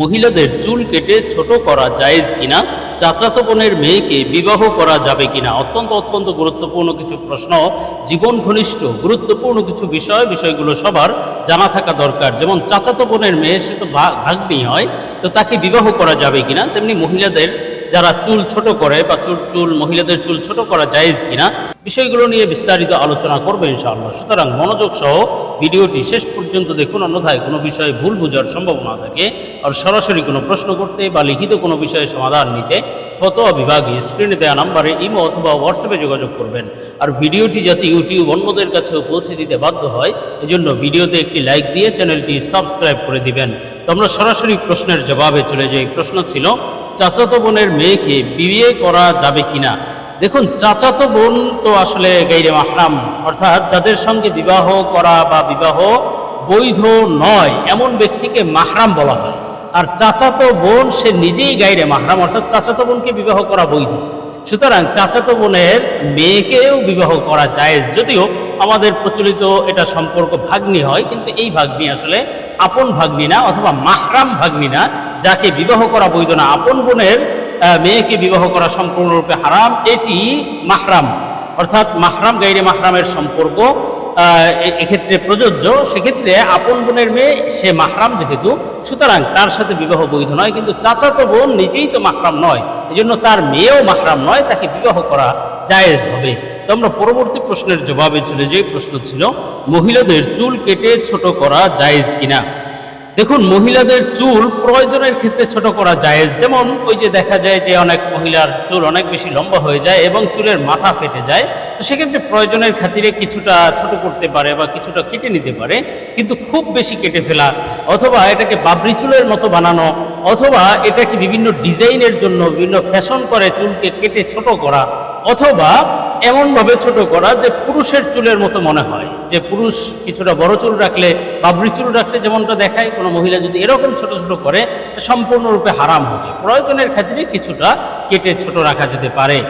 মহিলাদের চুল কেটে ছোট করা জায়েজ কিনা? চাচাতো বোনের মেয়েকে বিবাহ করা যাবে কিনা? অত্যন্ত অত্যন্ত গুরুত্বপূর্ণ কিছু প্রশ্ন, জীবন ঘনিষ্ঠ, গুরুত্বপূর্ণ কিছু বিষয়, বিষয়গুলো সবার জানা থাকা দরকার। যেমন চাচাতো বোনের মেয়ে, সে তো ভাগ্নি হয়, তো তাকে বিবাহ করা যাবে কিনা? তেমনি মহিলাদের যারা চুল ছোট করে বা চুল চুল মহিলাদের চুল ছোট করা জায়েজ কিনা, বিষয়গুলো নিয়ে বিস্তারিত আলোচনা করবে ইনশাআল্লাহ। সুতরাং মনোযোগ সহ ভিডিওটি শেষ পর্যন্ত দেখুন, অন্যথায় কোনো বিষয়ে ভুল বোঝার সম্ভাবনা থাকে আর সরাসরি কোনো প্রশ্ন করতে বা লিখিত কোনো বিষয়ে সমাধান নিতে ফতোয়া বিভাগে স্ক্রিনে দেওয়া নাম্বারে ইমো অথবা হোয়াটসঅ্যাপে যোগাযোগ করবেন। আর ভিডিওটি যাতে ইউটিউব অন্যদের কাছেও পৌঁছে দিতে বাধ্য হয়, এজন্য ভিডিওতে একটি লাইক দিয়ে চ্যানেলটি সাবস্ক্রাইব করে দিবেন। তো আমরা সরাসরি প্রশ্নের জবাবে চলে যাই। প্রশ্ন ছিল চাচাতো বোনের মেয়েকে বিয়ে করা যাবে কিনা? দেখুন, চাচাতো বোন তো আসলে গাইরে মাহরাম। অর্থাৎ যাদের সঙ্গে বিবাহ করা বা বিবাহ বৈধ নয়, এমন ব্যক্তিকে মাহরাম বলা হয়। আর চাচাতো বোন, সে নিজেই গাইরে মাহরাম, অর্থাৎ চাচাতো বোনকে বিবাহ করা বৈধ। সুতরাং চাচাতো বোনের মেয়েকেও বিবাহ করা জায়েজ। যদিও আমাদের প্রচলিত এটা সম্পর্ক ভাগ্নি হয়, কিন্তু এই ভাগ্নি আসলে আপন ভাগ্নি না, অথবা মাহরাম ভাগ্নি না। যাকে বিবাহ করা বৈধ না, আপন বোনের মেয়েকে বিবাহ করা সম্পূর্ণরূপে হারাম, এটি মাহরাম। অর্থাৎ মাহরাম গাইরে মাহরামের সম্পর্ক এক্ষেত্রে প্রযোজ্য। সেক্ষেত্রে আপন বোনের মেয়ে, সে মাহরাম যেহেতু, সুতরাং তার সাথে বিবাহ বৈধ নয়, কিন্তু চাচাতো বোন নিজেই তো মাহরাম নয়। এজন্য তার মেয়েও মাহরাম নয়, তাকে বিবাহ করা জায়েজ হবে। তো আমরা পরবর্তী প্রশ্নের জবাবে চলে যাই। প্রশ্ন ছিল, মহিলাদের চুল কেটে ছোট করা জায়েজ কিনা? দেখুন, মহিলাদের চুল প্রয়োজনের ক্ষেত্রে ছোট করা যায় যেমন ওই যে দেখা যায় যে অনেক মহিলার চুল অনেক বেশি লম্বা হয়ে যায় এবং চুলের মাথা ফেটে যায়, তো সেক্ষেত্রে প্রয়োজনের খাতিরে কিছুটা ছোট করতে পারে বা কিছুটা কেটে নিতে পারে, কিন্তু খুব বেশি কেটে ফেলা, অথবা এটাকে বাবরি চুলের মতো বানানো, অথবা এটাকে বিভিন্ন ডিজাইনের জন্য, বিভিন্ন ফ্যাশন করে চুলকে কেটে ছোট করা, অথবা এমনভাবে ছোট করা যে পুরুষের চুলের মতো মনে হয়। যে পুরুষ কিছুটা বড় চুল রাখলে, বাবরি চুল রাখলে যেমনটা দেখায়, কোনো মহিলা যদি এরকম ছোট ছোট করে সম্পূর্ণরূপে হারাম হবে। প্রয়োজনের ক্ষেত্রে কিছুটা কেটে ছোট রাখা যেতে পারে।